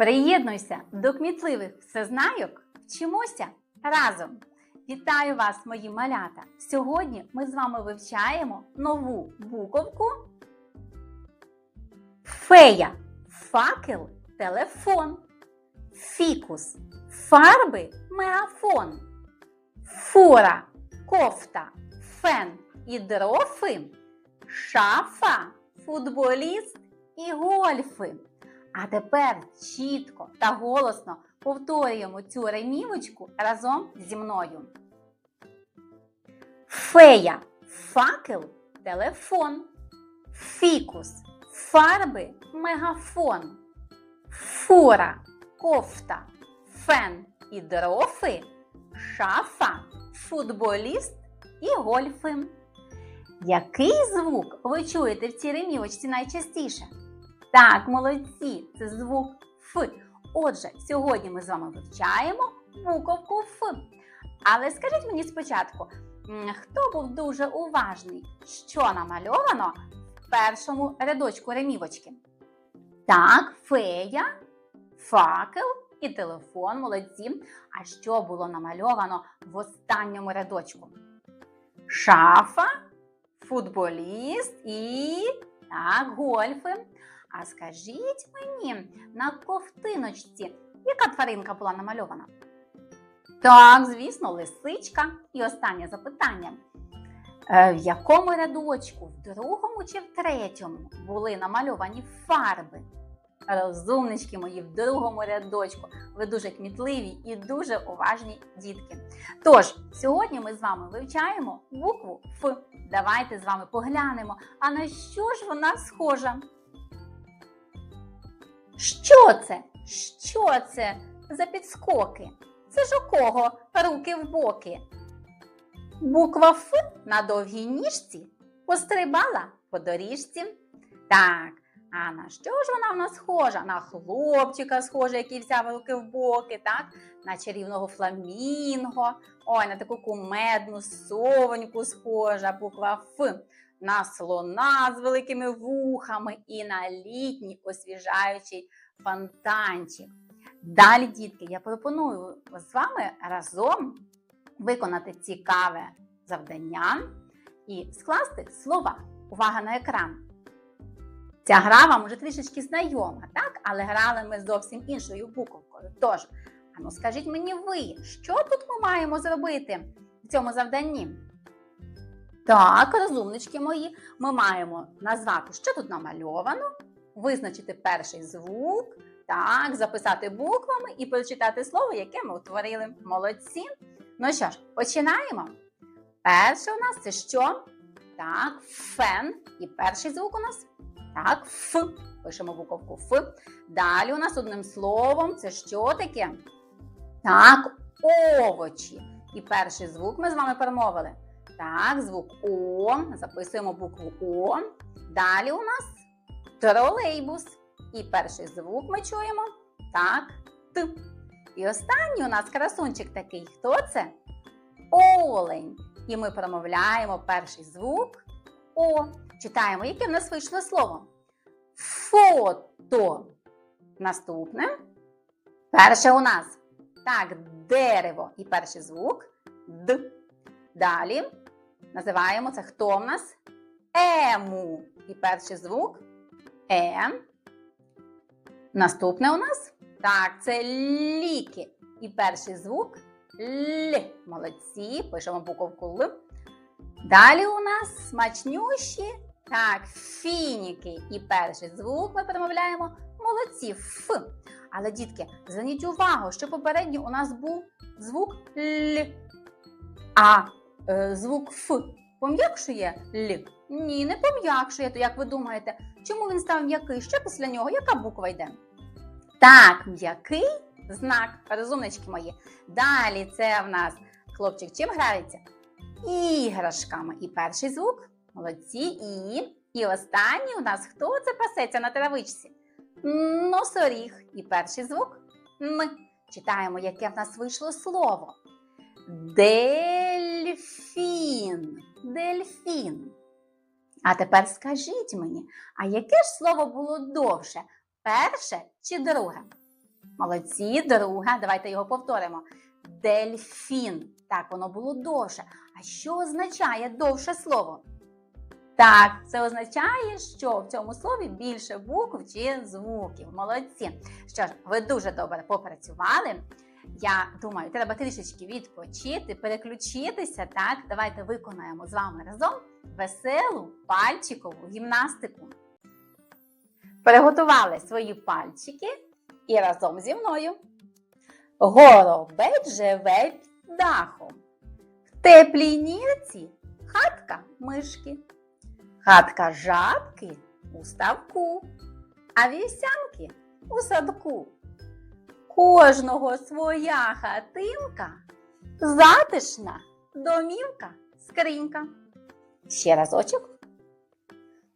Приєднуйся до кмітливих всезнайок, вчимося разом. Вітаю вас, мої малята! Сьогодні ми з вами вивчаємо нову буковку Фея, факел, телефон, фікус, фарби, мегафон, фура, кофта, фен і дрофи, шафа, футболіст і гольфи. А тепер чітко та голосно повторюємо цю ремівочку разом зі мною. Фея, факел, телефон, фікус, фарби, мегафон, фура, кофта, фен і дрофи, шафа, футболіст і гольфи. Який звук ви чуєте в цій ремівочці найчастіше? Так, молодці, це звук Ф. Отже, сьогодні ми з вами вивчаємо буковку Ф. Але скажіть мені спочатку, хто був дуже уважний, що намальовано в першому рядочку ремівочки? Так, фея, факел і телефон, молодці. А що було намальовано в останньому рядочку? Шафа, футболіст і так, гольфи. А скажіть мені, на ковтиночці яка тваринка була намальована? Так, звісно, лисичка. І останнє запитання. Е, В якому рядочку, в другому чи в третьому були намальовані фарби? Розумнички мої, в другому рядочку. Ви дуже кмітливі і дуже уважні дітки. Тож, сьогодні ми з вами вивчаємо букву Ф. Давайте з вами поглянемо, а на що ж вона схожа? Що це? Що це за підскоки? Це ж у кого руки в боки? Буква Ф на довгій ніжці пострибала по доріжці. Так, а на що ж вона в нас схожа? На хлопчика схожа, який взяв руки в боки, так? На чарівного фламінго, ой, на таку кумедну совоньку схожа буква Ф на слона з великими вухами і на літній освіжаючий фонтанчик. Далі, дітки, я пропоную з вами разом виконати цікаве завдання і скласти слова. Увага на екран. Ця гра вам уже трішечки знайома, так? Але грали ми зовсім іншою буковкою. Тож, а ну скажіть мені ви, що тут ми маємо зробити в цьому завданні? Так, розумнички мої, ми маємо назвати, що тут намальовано, визначити перший звук, так, записати буквами і прочитати слово, яке ми утворили. Молодці. Ну що ж, починаємо. Перше у нас це що? Так, фен. І перший звук у нас так, Ф. Пишемо буковку Ф. Далі у нас одним словом це що таке? Так, овочі. І перший звук ми з вами промовили. Так, звук О. Записуємо букву О. Далі у нас тролейбус. І перший звук ми чуємо. Так, Т. І останній у нас красунчик такий. Хто це? Олень. І ми промовляємо перший звук О. Читаємо, яке в нас вийшло слово. Фото. Наступне. Перше у нас. Так, дерево. І перший звук Д. Далі називаємо це хто в нас? Ему. І перший звук Е. Наступне у нас. Так, це ліки. І перший звук Л. Молодці. Пишемо буковку Л. Далі у нас смачнющі. Так, фініки. І перший звук ми промовляємо молодці. Ф. Але, дітки, зверніть увагу, що попередньо у нас був звук Л. А звук Ф пом'якшує Л? Ні, не пом'якшує. То як ви думаєте, чому він став м'який? Що після нього? Яка буква йде? Так, м'який знак. Розумнички мої. Далі це в нас хлопчик чим грається? Іграшками. І перший звук. Молодці. І. І останній у нас хто це пасеться на травичці? Носоріг. І перший звук М. Читаємо, яке в нас вийшло слово. Дельфін. Дельфін. А тепер скажіть мені, а яке ж слово було довше? Перше чи друге? Молодці, друге. Давайте його повторимо. Дельфін. Так, воно було довше. А що означає довше слово? Так, це означає, що в цьому слові більше букв чи звуків. Молодці. Що ж, ви дуже добре попрацювали. Я думаю, треба трішечки відпочити, переключитися. Так, давайте виконаємо з вами разом веселу пальчикову гімнастику. Приготували свої пальчики і разом зі мною. Горобець живе під дахом. В теплій нірці хатка мишки. Хатка жабки у ставку, а вівсянки у садку. Кожного своя хатинка, затишна домівка, скринька. Ще разочок.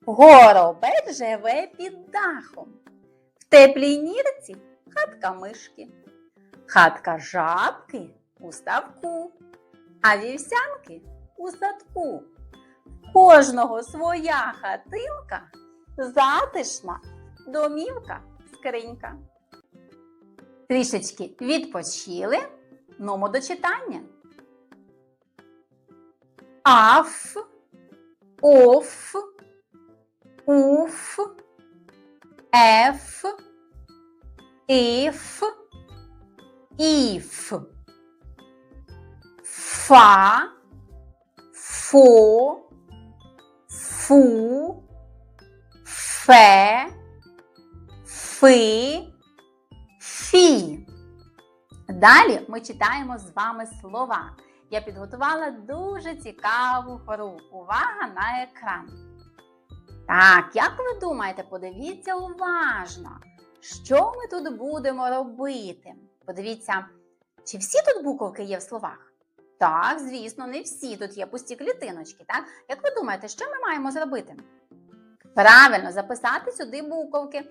Горобець живе під дахом. В теплій нірці хатка мишки. Хатка жабки у ставку, а вівсянки у садку. Кожного своя хатинка, затишна домівка, скринька. Трішечки відпочили. Ному до читання. Аф, оф, уф, еф, іф, іф, фа, фо, фу, фе, фи, фі. Далі ми читаємо з вами слова. Я підготувала дуже цікаву гру. Увага на екран. Так, як ви думаєте, подивіться уважно, що ми тут будемо робити? Подивіться, чи всі тут буковки є в словах? Так, звісно, не всі. Тут є пусті клітиночки. Так? Як ви думаєте, що ми маємо зробити? Правильно, записати сюди буковки.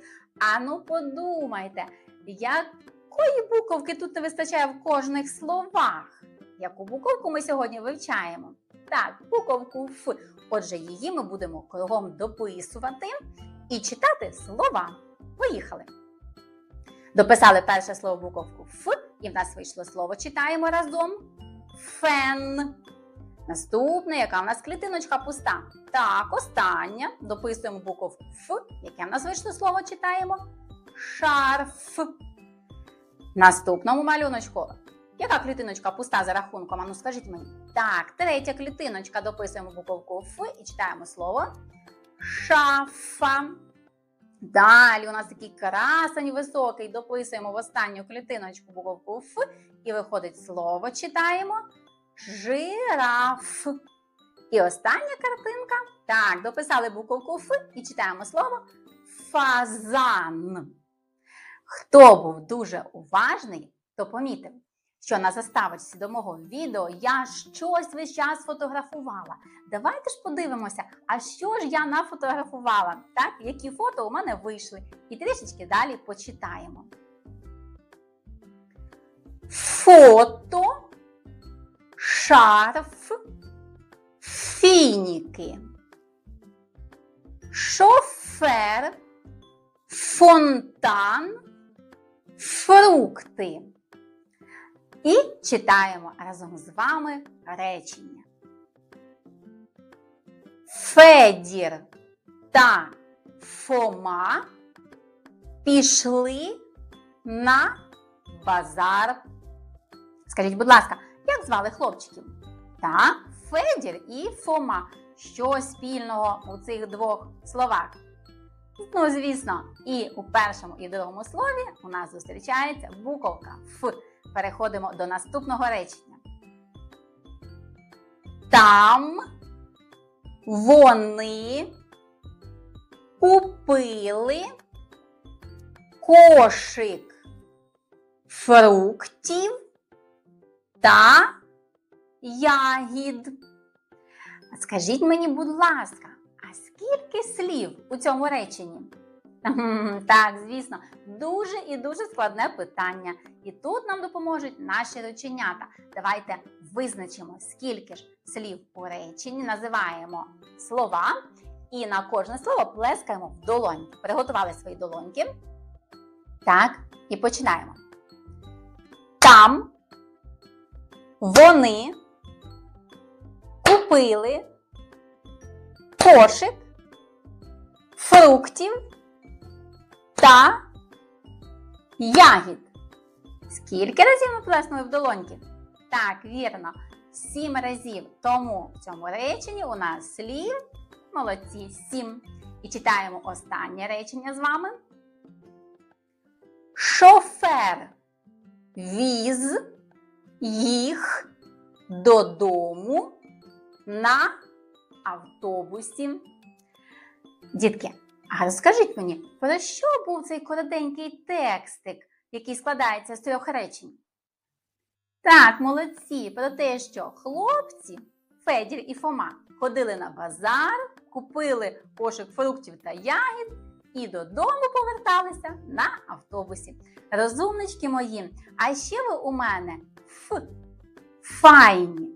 Ану, подумайте, якої буковки тут не вистачає в кожних словах? Яку буковку ми сьогодні вивчаємо? Так, буковку Ф. Отже, її ми будемо кругом дописувати і читати слова. Поїхали. Дописали перше слово буковку Ф, і в нас вийшло слово. Читаємо разом. Фен. Наступне, яка в нас клітиночка пуста. Так, остання. Дописуємо буковку Ф. Яке в нас вийшло слово читаємо? Шарф. Наступному малюночку. Яка клітиночка пуста за рахунком? Ану, скажіть мені. Так, третя клітиночка. Дописуємо буковку Ф і читаємо слово шафа. Далі у нас такий красень високий. Дописуємо в останню клітиночку буковку Ф і виходить слово. Читаємо жираф. І остання картинка. Так, дописали буковку Ф і читаємо слово фазан. Хто був дуже уважний, то помітив, що на заставочці до мого відео я щось весь час фотографувала. Давайте ж подивимося, а що ж я нафотографувала, так, які фото у мене вийшли. І трішечки далі почитаємо. Фото, шарф, фініки, шофер, фонтан, фрукти. І читаємо разом з вами речення. Федір та Фома пішли на базар. Скажіть, будь ласка, як звали хлопчиків? Так, Федір і Фома. Що спільного у цих двох словах? Ну, звісно, і у першому і другому слові у нас зустрічається буковка Ф. Переходимо до наступного речення. Там вони купили кошик фруктів та ягід. Скажіть мені, будь ласка, скільки слів у цьому реченні? Так, звісно, дуже і дуже складне питання. І тут нам допоможуть наші реченята. Давайте визначимо, скільки ж слів у реченні, називаємо слова і на кожне слово плескаємо в долоньки. Приготували свої долоньки. Так, і починаємо. Там вони купили кошик фруктів та ягід. Скільки разів ми плеснули в долоньки? Так, вірно, сім разів. Тому в цьому реченні у нас слів молодці сім. І читаємо останнє речення з вами. Шофер віз їх додому на автобусі. Дітки, а розкажіть мені, про що був цей коротенький текстик, який складається з трьох речень? Так, молодці, про те, що хлопці, Федір і Фома, ходили на базар, купили кошик фруктів та ягід і додому поверталися на автобусі. Розумнички мої, а ще ви у мене ф, файні.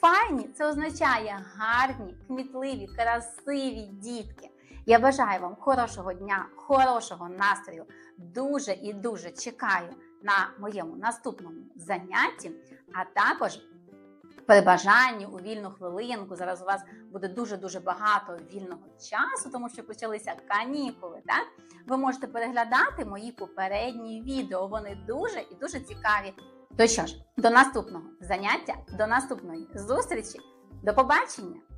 Файні це означає гарні, кмітливі, красиві дітки. Я бажаю вам хорошого дня, хорошого настрою. Дуже і дуже чекаю на моєму наступному занятті, а також при бажанні у вільну хвилинку. Зараз у вас буде дуже-дуже багато вільного часу, тому що почалися канікули. Так? Ви можете переглядати мої попередні відео. Вони дуже і дуже цікаві. То що ж, до наступного заняття, до наступної зустрічі. До побачення!